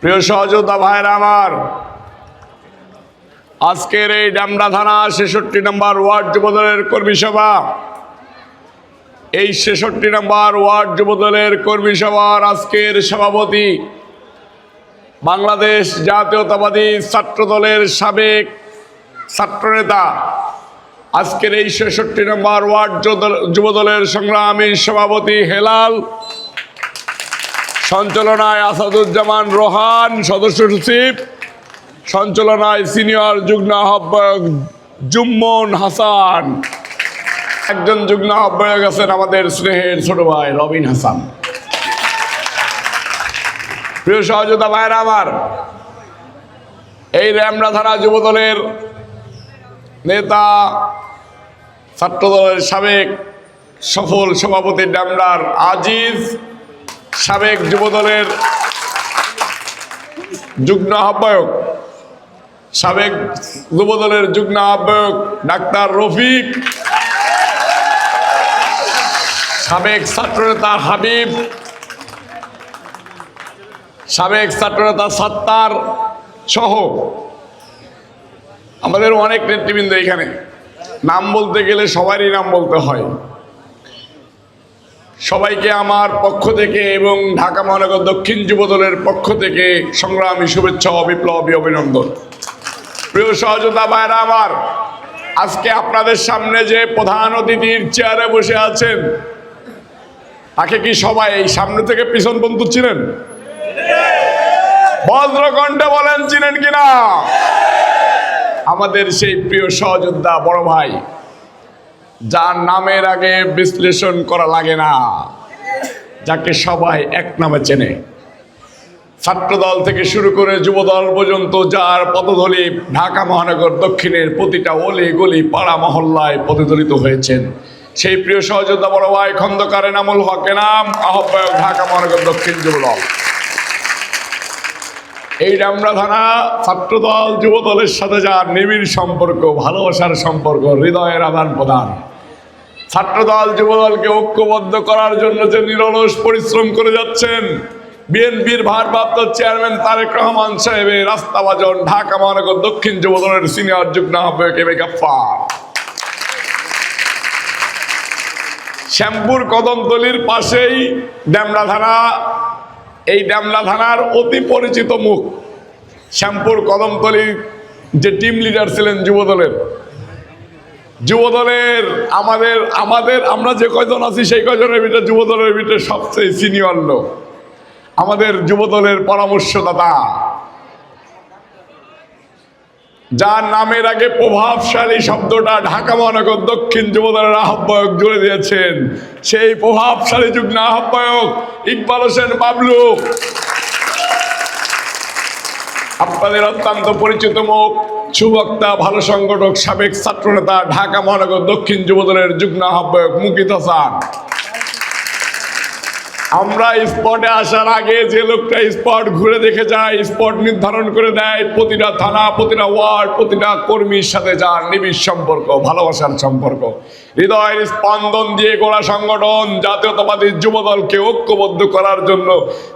প্রিয় সহযোদ্ধা ভাইরা আমার, আজকের এই ডামরা থানা ছেষট্টি নম্বর ওয়ার্ড যুবদলের কর্মী সভা। এই ছেষট্টি নম্বর ওয়ার্ড যুবদলের কর্মী সভার আজকের সভাপতি বাংলাদেশ জাতীয়তাবাদী ছাত্র দলের সাবেক ছাত্রনেতা। আজকের এই ছেষট্টি নম্বর ওয়ার্ড যুবদল- যুবদলের সংগ্রামী সভাপতি হেলাল সঞ্চালনায় আসাদুজ্জামান রোহান, সদস্য সচিব। সঞ্চালনায় সিনিয়র যুগ্ম আহ্বায়ক জুম্মন হাসান। একজন যুগ্ম আহ্বায়ক আছেন আমাদের স্নেহের ছোট ভাই রবিন হাসান। প্রিয় সহযোদ্ধা ভাইরা আমার, এই র্যামরা থানা যুবদলের নেতা, ছাত্রদলের সাবেক সফল সভাপতি ড্যামরার আজিজ সাবেক যুবদলের যুগ্ম আহ্বায়ক, সাবেক যুবদলের যুগ্ম আহ্বায়ক ডাক্তার রফিক, সাবেক ছাত্রনেতা হাবিব, সাবেক ছাত্রনেতা সাত্তার সহ আমাদের অনেক নেতৃবৃন্দ এখানে। নাম বলতে গেলে সবারই নাম বলতে হয়। সবাইকে আমার পক্ষ থেকে এবং ঢাকা মহানগর দক্ষিণ যুবদলের পক্ষ থেকে সংগ্রামী শুভেচ্ছা বিপ্লবী অভিনন্দন। প্রিয় সহযোদ্ধা ভাইরা আমার, আজকে আপনাদের সামনে যে প্রধান অতিথির চেয়ারে বসে আছেন, তাকে কি সবাই এই সামনে থেকে পিছন পর্যন্ত চিনেন? বজ্রকণ্ঠে বলেন, চিনেন কিনা? আমাদের সেই প্রিয় সহযোদ্ধা বড় ভাই যার নামের আগে বিশ্লেষণ করা লাগে না, যাকে সবাই এক নামে চেনে। ছাত্রদল থেকে শুরু করে যুবদল পর্যন্ত যার পদধলি ঢাকা মহানগর দক্ষিণের প্রতিটা অলি গলি পাড়া মহল্লায় প্রতিধ্বনিত হয়েছেন। সেই প্রিয় সহযোদ্ধা বড় ভাই খন্দকার এনামুল হক, এনাম আহ্বায়ক ঢাকা মহানগর দক্ষিণ যুবদল। এই থানা ছাত্রদল, যুবদলের সাথে যার নিবিড় সম্পর্ক, ভালোবাসার সম্পর্ক, হৃদয়ের আদান প্রদান। ছাত্রদল, যুবদলকে ঐক্যবদ্ধ করার জন্য যে নিরলস পরিশ্রম করে যাচ্ছেন, বিএনপির ভারপ্রাপ্ত চেয়ারম্যান তারেক রহমান সাহেবের রাস্তাবাজন ঢাকা মহানগর দক্ষিণ যুবদলের সিনিয়র যুগ্ম আহ্বায়ক এম গাফফার শ্যামপুর কদমতলির পাশেই ড্যামরা থানা এই ড্যামলা থানার অতি পরিচিত মুখ, শ্যামপুর কদমতলি যে টিম লিডার ছিলেন যুবদলের। যুবদলের আমাদের আমাদের, আমরা যে কয়জন আছি সেই কয়জনের ভিতরে যুবদলের ভিতরে সবচেয়ে সিনিয়র লোক। আমাদের যুবদলের পরামর্শদাতা যার নামের আগে প্রভাবশালী শব্দটা ঢাকা মহানগর দক্ষিণ যুবদলের আহ্বায়ক জুড়ে দিয়েছেন। সেই প্রভাবশালী যুগ্ম আহ্বায়ক ইকবাল হোসেন বাবলু। আপনাদের অত্যন্ত পরিচিত মুখ, সুবক্তা, ভালো সংগঠক, সাবেক ছাত্রনেতা ঢাকা মহানগর দক্ষিণ যুবদলের যুগ্ম আহ্বায়ক মুকিত হাসান। আমরা স্পটে আসার আগে যে লোকটা স্পট ঘুরে দেখে যায় স্পট নির্ধারণ করে দেয়, প্রতিটা থানা, প্রতিটা ওয়ার্ড, প্রতিটা কর্মীর সাথে যার নিবিড় সম্পর্ক, ভালোবাসার সম্পর্ক। হৃদয়ের স্পন্দন দিয়ে গোড়া সংগঠন, জাতীয়তাবাদী যুবদলকে ঐক্যবদ্ধ করার জন্য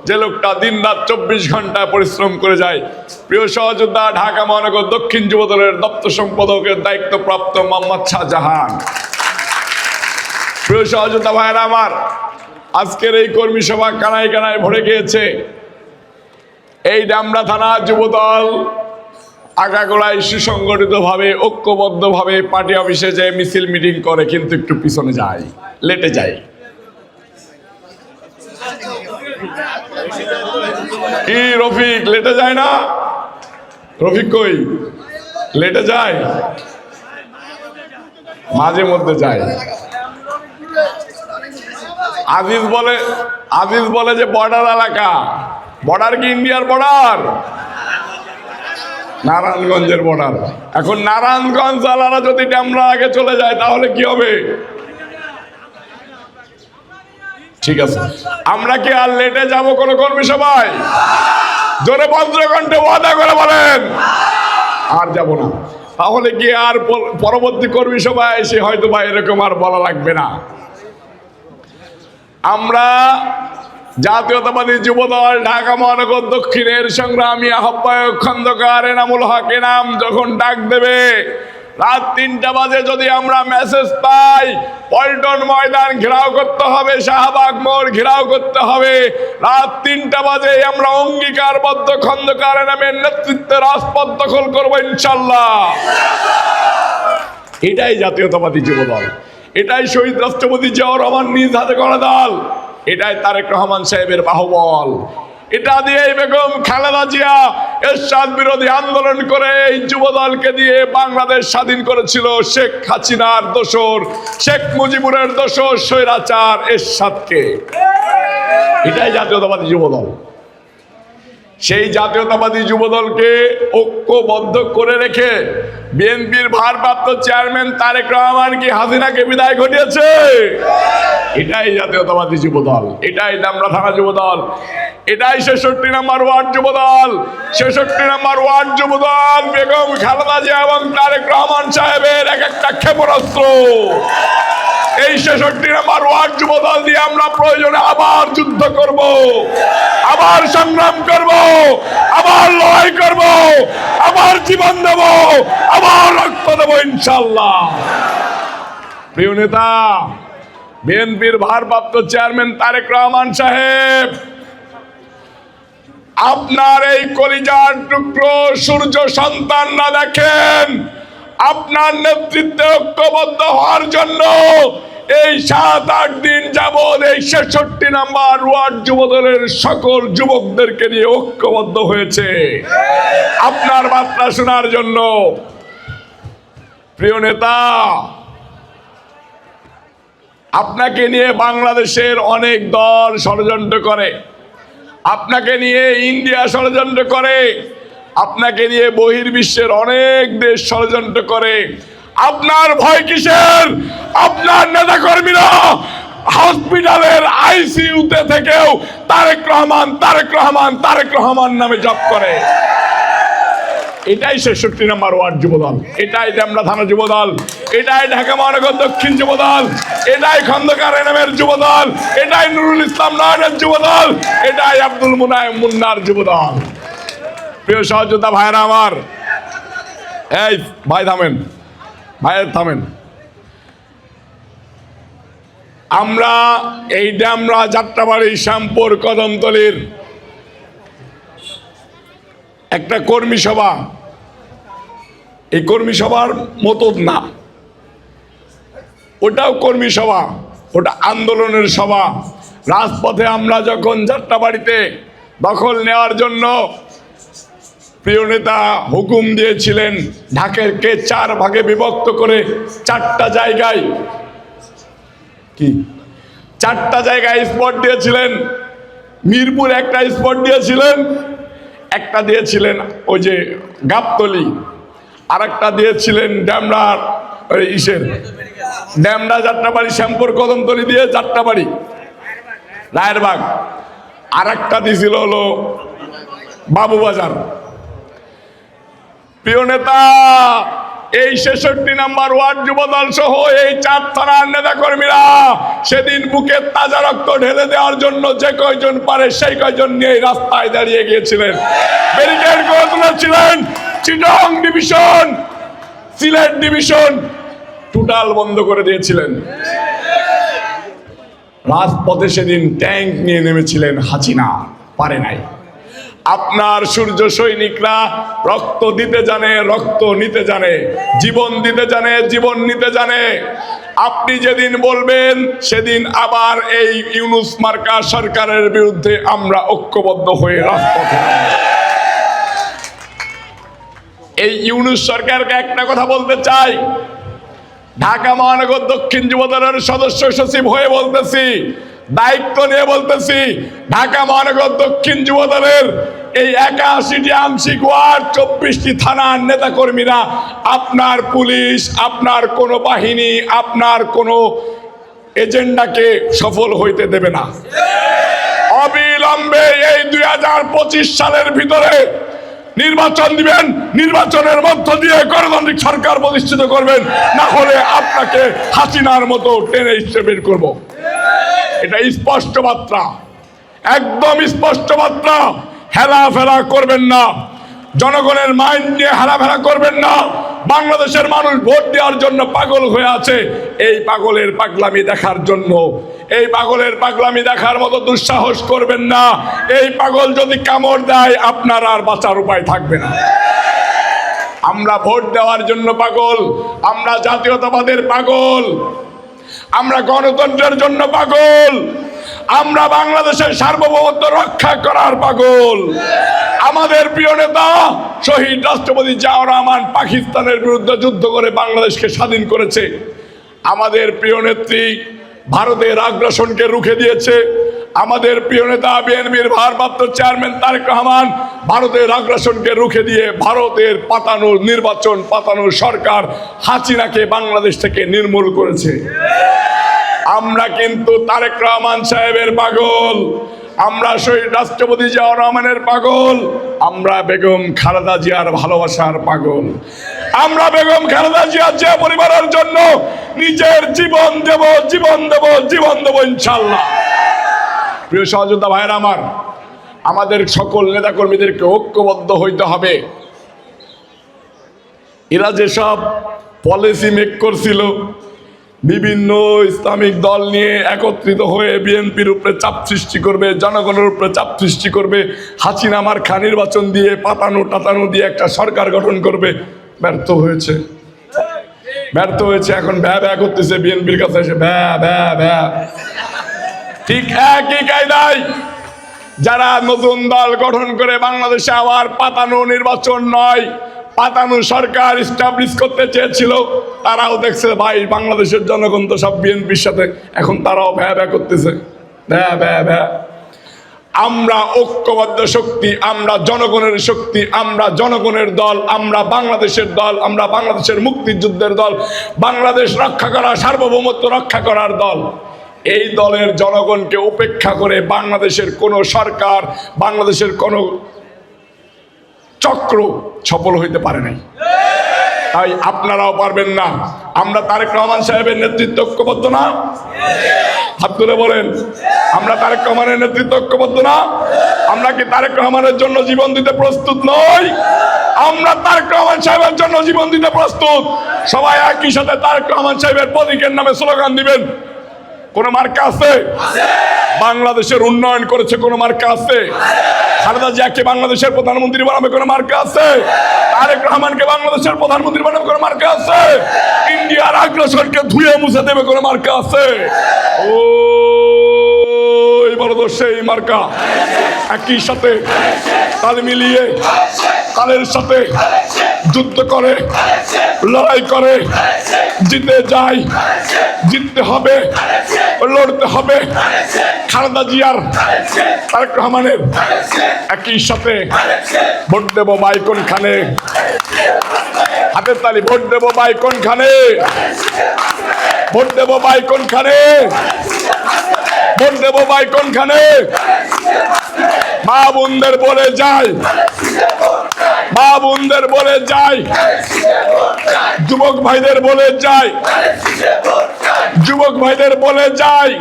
যে লোকটা দিন রাত চব্বিশ ঘণ্টা পরিশ্রম করে যায়। প্রিয় সহযোদ্ধা, ঢাকা মহানগর দক্ষিণ যুবদলের দপ্তর সম্পাদকের দায়িত্বপ্রাপ্ত মোহাম্মদ শাহজাহান। প্রিয় সহযোদ্ধা ভাইয়েরা আমার আজকের এই কর্মী সভা কানায় কানায় ভরে গিয়েছে। এই ডামরা থানা যুবদল আগাগোড়ায় সুসংগঠিতভাবে, ঐক্যবদ্ধভাবে পার্টি অফিসে যে মিছিল মিটিং করে, কিন্তু একটু পিছনে যায়, লেটে যায়। কি রফিক, লেটে যায় না? রফিক কই? লেটে যায়? মাঝে মধ্যে যায়। আজিজ বলে আজিজ বলে যে বর্ডার এলাকা। বর্ডার কি ইন্ডিয়ার বর্ডার নারায়ণগঞ্জের বর্ডার এখন নারায়ণগঞ্জ আলারা যদি ড্যামরা আগে চলে যায়, তাহলে কি হবে? ঠিক আছে। আমরা কি আর লেটে যাব কোনো কর্মী সবাই জোরে বজ্রকণ্ঠে ওয়াদা করে বলেন। আর যাব না। তাহলে কি আর পরবর্তী কর্মী সভায় এসে হয়তো বা এরকম আর বলা লাগবে না। আমরা জাতীয়তাবাদী যুবদল, ঢাকা মহানগর দক্ষিণের সংগ্রামী আহ্বায়ক খন্দকার এনামুল হক এনাম যখন ডাক দেবে, রাত তিনটা বাজে যদি আমরা মেসেজ পাই, পল্টন ময়দান ঘেরাও করতে হবে, শাহবাগ মোড় ঘেরাও করতে হবে। রাত তিনটা বাজে আমরা অঙ্গীকারবদ্ধ খন্দকার এনামের নেতৃত্বে রাজপথ দখল করব ইনশাল্লাহ। এটাই জাতীয়তাবাদী যুবদল। এটাই শহীদ রাষ্ট্রপতি জিয়াউর রহমান নিজ হাতে করা দল। এটাই তারেক রহমান সাহেবের বাহুবল। এটা দিয়ে বেগম খালেদা জিয়া এরশাদ বিরোধী আন্দোলন করে এই যুবদলকে দিয়ে বাংলাদেশ স্বাধীন করেছিল শেখ হাসিনার দোসর, শেখ মুজিবুরের দোসর, স্বৈরাচার এরশাদকে। এটাই জাতীয়তাবাদী যুবদল। সেই জাতীয়তাবাদী যুবদলকে ঐক্যবদ্ধ করে রেখে বিএনপির ভারপ্রাপ্ত চেয়ারম্যান তারেক রহমান কি হাসিনাকে বিদায় ঘটিয়েছে? এটাই জাতীয়তাবাদী যুবদল, এটাই দামরা থানা যুবদল, এটাই ছেষট্টি নম্বর ওয়ার্ড যুবদল, ছেষট্টি নম্বর ওয়ার্ড যুবদল বেগম খালেদা জিয়া এবং তারেক রহমান সাহেবের এক একটা ক্ষেপণাস্ত্র। এই ছেষট্টি নম্বর ওয়ার্ড যুবদল দিয়ে আমরা প্রয়োজনে আবার যুদ্ধ করব। আবার সংগ্রাম করব। আবার লড়াই করব। আবার জীবন দেব। আবার রক্ত দেব ইনশাল্লাহ প্রিয় নেতা, বিএনপির ভারপ্রাপ্ত চেয়ারম্যান তারেক রহমান সাহেব, আপনার এই কলিজার টুকরো সূর্য সন্তানরা দেখেন, আপনার নেতৃত্বে ঐক্যবদ্ধ হওয়ার জন্য এই সাত, আট দিন যাবৎ এই ছেষট্টি নাম্বার ওয়ার্ড যুবদলের সকল যুবকদেরকে নিয়ে ঐক্যবদ্ধ হয়েছে। আপনার বার্তা শোনার জন্য, প্রিয় নেতা, আপনাকে নিয়ে বাংলাদেশের অনেক দল ষড়যন্ত্র করে। আপনাকে নিয়ে ইন্ডিয়া ষড়যন্ত্র করে। আপনাকে নিয়ে বহির্বিশ্বের অনেক দেশ ষড়যন্ত্র করে। আপনার ভয় কিসের? আপনার নেতা কর্মীরা হসপিটালের আইসিইউতে থেকেও তারেক রহমান তারেক রহমান তারেক রহমান নামে জপ করে। এটাই ছেষট্টি নম্বর ওয়ার্ড যুবদল। এটাই ডেমরা থানা যুবদল। এটাই ঢাকা মহানগর দক্ষিণ যুবদল। এটাই খন্দকার এনামের যুবদল। এটাই নুরুল ইসলাম নয়নের যুবদল। এটাই আব্দুল মুনায় মুন্নার যুবদল। প্রিয় সহযোদ্ধা ভাইরা আমার, এই ভাই থামেন। ভাইয়ের থামেন। আমরা এই ড্যামরা যাত্রাবাড়ি শ্যামপুর কদমতলির একটা কর্মী সভা। এই কর্মী সভার মতো না। ওটাও কর্মী সভা, ওটা আন্দোলনের সভা। রাজপথে আমরা যখন যাত্রাবাড়িতে দখল নেওয়ার জন্য প্রিয় নেতা হুকুম দিয়েছিলেন ঢাকাকে চার ভাগে বিভক্ত করে চারটা জায়গায়। কি? চারটা জায়গায় স্পট দিয়েছিলেন। মিরপুর একটা স্পট দিয়েছিলেন, একটা দিয়েছিলেন ওই যে গাবতলি আর একটা দিয়েছিলেন ড্যামরার ইসের। ড্যামরা, যাত্রাবাড়ি, শ্যামপুর, কদমতলি দিয়ে যাত্রাবাড়ি, রায়েরবাগ। আর একটা দিয়েছিল হলো বাবুবাজার। প্রিয় নেতা, এই ছেষট্টি নাম্বার ওয়ার্ড যুবদল সহ এই চার থানার নেতা কর্মীরা সেদিন বুকে তাজা রক্ত ঢেলে দেওয়ার জন্য যে কয়জন পারে সেই কয়জন নিয়ে রাস্তায় দাঁড়িয়ে গিয়েছিলেন। ব্যারিকেড করে তুলেছিলেন Chittagong division, Sylhet division, total বন্ধ করে দিয়েছিলেন। রাজপথে সেদিন ট্যাঙ্ক নিয়ে নেমেছিলেন হাসিনা, পারে নাই। আপনার সূর্য সৈনিকরা রক্ত দিতে জানে, রক্ত নিতে জানে, জীবন দিতে জানে, জীবন নিতে জানে আপনি যেদিন বলবেন, সেদিন আবার এই ইউনুস মার্কা সরকারের বিরুদ্ধে আমরা ঐক্যবদ্ধ হয়ে রাজপথে। এই ইউনুস সরকারকে একটা কথা বলতে চাই ঢাকা মহানগর দক্ষিণ যুবদলের সদস্য সচিব হয়ে বলতেছি দায়িত্ব নিয়ে বলতেছি, ঢাকা মহানগর দক্ষিণ যুবদলের এই একাশিটি আংশিক ওয়ার্ড, চব্বিশটি থানার নেতাকর্মীরা, আপনার পুলিশ, আপনার কোনো বাহিনী, আপনার কোনো এজেন্ডাকে সফল হইতে দেবে না। অবিলম্বে এই দুই হাজার পঁচিশ সালের ভিতরে নির্বাচন দিবেন, নির্বাচনের মধ্য দিয়ে গণতান্ত্রিক সরকার প্রতিষ্ঠিত করবেন, না হলে আপনাকে হাসিনার মতো টেনে বের করব। এটা স্পষ্ট মাত্রা একদম স্পষ্ট মাত্রা হেলাফেলা করবেন না। জনগণের মাইন্ড নিয়ে হেলাফেলা করবেন না। বাংলাদেশের মানুষ ভোট দেওয়ার জন্য পাগল হয়ে আছে। এই পাগলের পাগলামি দেখার জন্য। এই পাগলের পাগলামি দেখার মতো দুঃসাহস করবেন না। এই পাগল যদি কামড় দেয়, আপনার আর বাঁচার উপায় থাকবে না। আমরা ভোট দেওয়ার জন্য পাগল। আমরা জাতীয়তাবাদের পাগল। আমরা গণতন্ত্রের জন্য পাগল। আমরা বাংলাদেশের সার্বভৌমত্ব রক্ষা করার পাগল। আমাদের প্রিয় নেতা শহীদ রাষ্ট্রপতি জিয়াউর রহমান পাকিস্তানের বিরুদ্ধে যুদ্ধ করে বাংলাদেশকে স্বাধীন করেছে। আমাদের প্রিয় নেত্রী ভারতের আগ্রাসনকে রুখে দিয়েছে। আমাদের প্রিয় নেতা বিএনপির ভারপ্রাপ্ত চেয়ারম্যান তারেক রহমান ভারতের আগ্রাসনকে রুখে দিয়ে ভারতের পাতানোর নির্বাচন পাতানোর সরকার হাসিনাকে বাংলাদেশ থেকে নির্মূল করেছে। আমরা কিন্তু তারেক রহমান সাহেবের পাগল। আমরা শহীদ রাষ্ট্রপতি জিয়াউর রহমানের পাগল, আমরা বেগম খালেদা জিয়ার ভালোবাসার পাগল। আমরা বেগম খালেদা জিয়ার জিয়া পরিবারের জন্য নিজের জীবন দেব জীবন দেব জীবন দেব ইনশাল্লাহ প্রিয় সহযোদ্ধা ভাইয়ের আমার, আমাদের সকল নেতাকর্মীদেরকে ঐক্যবদ্ধ হইতে হবে। এরা যেসব পলিসি মেক করছিল বিভিন্ন ইসলামিক দল নিয়ে একত্রিত হয়ে বিএনপির উপরে চাপ সৃষ্টি করবে, জনগণের উপরে চাপ সৃষ্টি করবে, হাসিনা আমার খা নির্বাচন দিয়ে পাতানো টাতানো দিয়ে একটা সরকার গঠন করবে। ব্যর্থ হয়েছে। ব্যর্থ হয়েছে, এখন ব্যা ব্যা করতেছে বিএনপির কাছে এসে ব্যা ব্যা ব্যা ঠিক একই কায়দায় যারা নতুন দল গঠন করে বাংলাদেশে আবার পাতানো নির্বাচন নয় পাতানো সরকার স্টাবলিশ করতে চেয়েছিল, তারাও দেখছে, ভাই, বাংলাদেশের জনগণ তো সব বিএনপির সাথে, এখন তারাও ভ্যা ভ্যা করতেছে, ভ্যা ভ্যা ভ্যা। আমরা ঐক্যবদ্ধ শক্তি, আমরা জনগণের শক্তি, আমরা জনগণের দল, আমরা বাংলাদেশের দল, আমরা বাংলাদেশের মুক্তিযুদ্ধের দল, বাংলাদেশ রক্ষা করা, সার্বভৌমত্ব রক্ষা করার দল। এই দলের জনগণকে উপেক্ষা করে বাংলাদেশের কোনো সরকার, বাংলাদেশের কোনো চক্র সফল হইতে পারে নাই। তাই আপনারাও পারবেন না। আমরা তারেক রহমান সাহেবের নেতৃত্ব ঐক্যবদ্ধ না? হাত তুলে বলেন, আমরা তারেক রহমানের নেতৃত্ব ঐক্যবদ্ধ না? আমরা কি তারেক রহমানের জন্য জীবন দিতে প্রস্তুত নই? আমরা তারেক রহমান সাহেবের জন্য জীবন দিতে প্রস্তুত। সবাই একই সাথে তারেক রহমান সাহেবের প্রতীকের নামে স্লোগান দিবেন। কোন মার্কা আছে? বাংলাদেশের উন্নয়ন করেছে কোন মার্কা আছে? খালেদা জিয়াকে বাংলাদেশের প্রধানমন্ত্রী বানাবে কোন মার্কা আছে? তারেক রহমানকে বাংলাদেশের প্রধানমন্ত্রী বানাবে কোন মার্কা আছে? ইন্ডিয়ার আগ্রাসনকে ধুয়ে মুছে দেবে কোন মার্কা আছে? ও এবার তো সেই মার্কা। একই সাথে তাল মিলিয়ে তালের সাথে যুদ্ধ করে, লড়াই করে, জিতে যায়, জিততে হবে, লড়তে হবে। খালেদা জিয়ার, তারেক রহমানের একই সাথে ভোট দেবো ভাই কোনখানে হাতের তালি, ভোট দেবো ভাই কোনখানে ভোট দেবো ভাই কোনখানে ভোট দেবো ভাই কোনখানে মা বোনদের বলে যায় মা বোনদের বলে যায় যুবক ভাইদের বলে যায় যুবক ভাইদের বলে যায়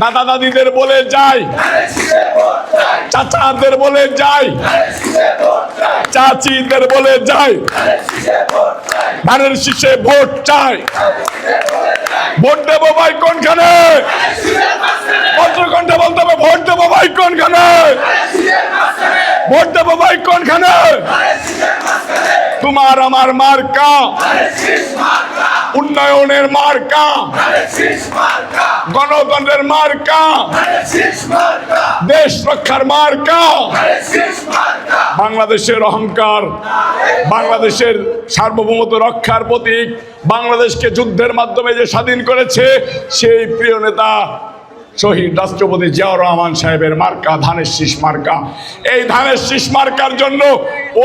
দাদা দাদিদের বলে যায় চাচাদের বলে যায় চাচিদের বলে যায় ধানের শীষে ভোট চাই। ভোট দেবো ভাই কোনখানে? পত্রকণ্ঠে বলতে হবে, ভোট দেবো ভাই কোনখানে? ভোট দেবো ভাই, কোনখানে? তোমার আমার মার্কা। উন্নয়নের মার্কা। গণতন্ত্রের মার্কা। দেশ রক্ষার মার্কা। বাংলাদেশের অহংকার, বাংলাদেশের সার্বভৌমত্ব রক্ষার প্রতীক, বাংলাদেশকে যুদ্ধের মাধ্যমে যে স্বাধীন করেছে, সেই প্রিয় নেতা শহীদ রাষ্ট্রপতি জিয়াউর রহমান সাহেবের মার্কা, ধানের শীষ মার্কা। এই ধানের শীষ মার্কার জন্য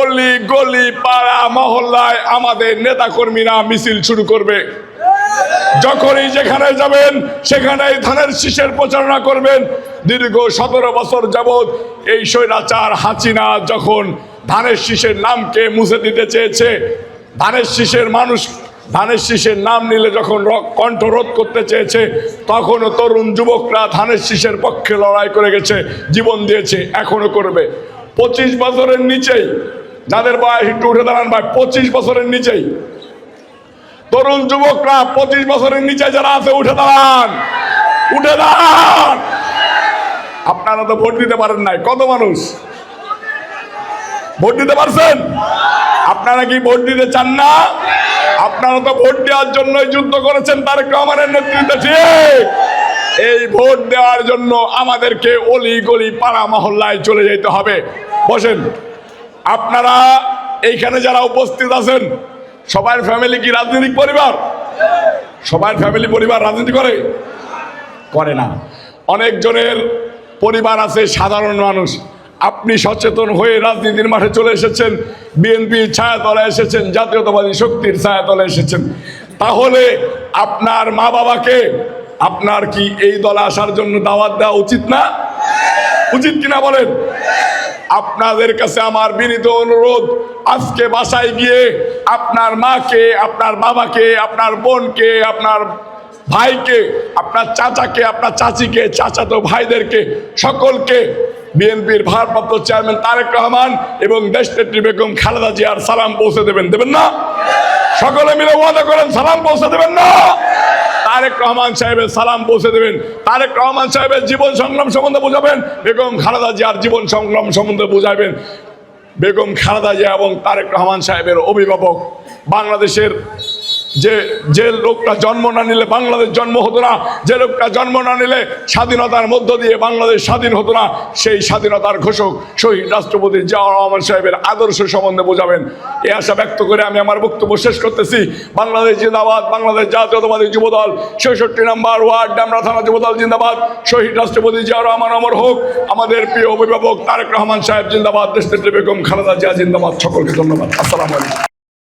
অলি, গলি, পাড়া, মহল্লায় আমাদের নেতাকর্মীরা মিছিল শুরু করবে। যখনই যেখানে যাবেন, সেখানেই ধানের শীষের প্রচারণা করবেন। দীর্ঘ সতেরো বছর যাবৎ এই স্বৈরাচার হাসিনা যখন ধানের শীষের নামকে মুছে দিতে চেয়েছে, ধানের শীষের মানুষ ধানের শীষের নাম নিলে যখন র- কণ্ঠরোধ করতে চেয়েছে, তখনও তরুণ যুবকরা ধানের শীষের পক্ষে লড়াই করে গেছে, জীবন দিয়েছে এখনও করবে। পঁচিশ বছরের নিচেই, যাদের বয়স একটু উঠে দাঁড়ান ভাই, পঁচিশ বছরের নিচেই। তরুণ যুবকরা পঁচিশ বছরের নিচে যারা আছে, উঠে দাঁড়ান। উঠে দাঁড়ান। আপনারা তো ভোট দিতে পারেন নাই। কত মানুষ? ভোট দিতে পারছেন? আপনারা কি ভোট দিতে চান না? আপনারা তো ভোট দেওয়ার জন্যই যুদ্ধ করেছেন তারেক রহমানের নেতৃত্বে, ঠিক। এই ভোট দেওয়ার জন্য আমাদেরকে অলি গলি পাড়া মহল্লায় চলে যেতে হবে। বসেন। আপনারা এইখানে যারা উপস্থিত আছেন, সবার ফ্যামিলি কি রাজনৈতিক পরিবার? সবার ফ্যামিলি পরিবার রাজনীতি করে? করে না। অনেকজনের পরিবার আছে সাধারণ মানুষ। আপনি সচেতন হয়ে রাজনীতির মাঠে চলে এসেছেন বিএনপির ছায়াতলে এসেছেন, জাতীয়তাবাদী শক্তির ছায়াতলে এসেছেন। তাহলে আপনার মা বাবাকে আপনার কি এই দলে আসার জন্য দাওয়াত দেওয়া উচিত না? উচিত কিনা বলেন? আপনাদের কাছে আমার বিনীত অনুরোধ, আজকে বাসায় গিয়ে আপনার মাকে, আপনার বাবাকে, আপনার বোনকে, আপনার ভাইকে, আপনার চাচাকে, আপনার চাচিকে, চাচাতো ভাইদেরকে, সকলকে বিএনপির ভারপ্রাপ্ত চেয়ারম্যান তারেক রহমান এবং দেশনেত্রী বেগম খালেদা জিয়ার সালাম পৌঁছে দেবেন দেবেন না? সকলে মিলে ওয়াদা করেন, সালাম পৌঁছে দেবেন না? তারেক রহমান সাহেবের সালাম পৌঁছে দেবেন। তারেক রহমান সাহেবের জীবন সংগ্রাম সম্বন্ধে বোঝাবেন, বেগম খালেদা জিয়ার জীবন সংগ্রাম সম্বন্ধে বোঝাবেন। বেগম খালেদা জিয়া এবং তারেক রহমান সাহেবের অভিভাবক বাংলাদেশের যে যে লোকটা জন্ম না নিলে বাংলাদেশ জন্ম হতো না, যে লোকটা জন্ম না নিলে স্বাধীনতার মধ্য দিয়ে বাংলাদেশ স্বাধীন হতো না, সেই স্বাধীনতার ঘোষক শহীদ রাষ্ট্রপতি জিয়াউর রহমান সাহেবের আদর্শ সম্বন্ধে বোঝাবেন। এ আশা ব্যক্ত করে আমি আমার বক্তব্য শেষ করতেছি। বাংলাদেশ জিন্দাবাদ, বাংলাদেশ জাতীয়তাবাদী যুবদল ছেষট্টি নম্বর ওয়ার্ড, ডামরা থানা যুবদল, জিন্দাবাদ। শহীদ রাষ্ট্রপতি জিয়াউর রহমান অমর হোক, আমাদের প্রিয় অভিভাবক তারেক রহমান সাহেব, জিন্দাবাদ। দেশ বেগম খালেদা জিয়া, জিন্দাবাদ। সকলকে ধন্যবাদ। আসসালামু আলাইকুম।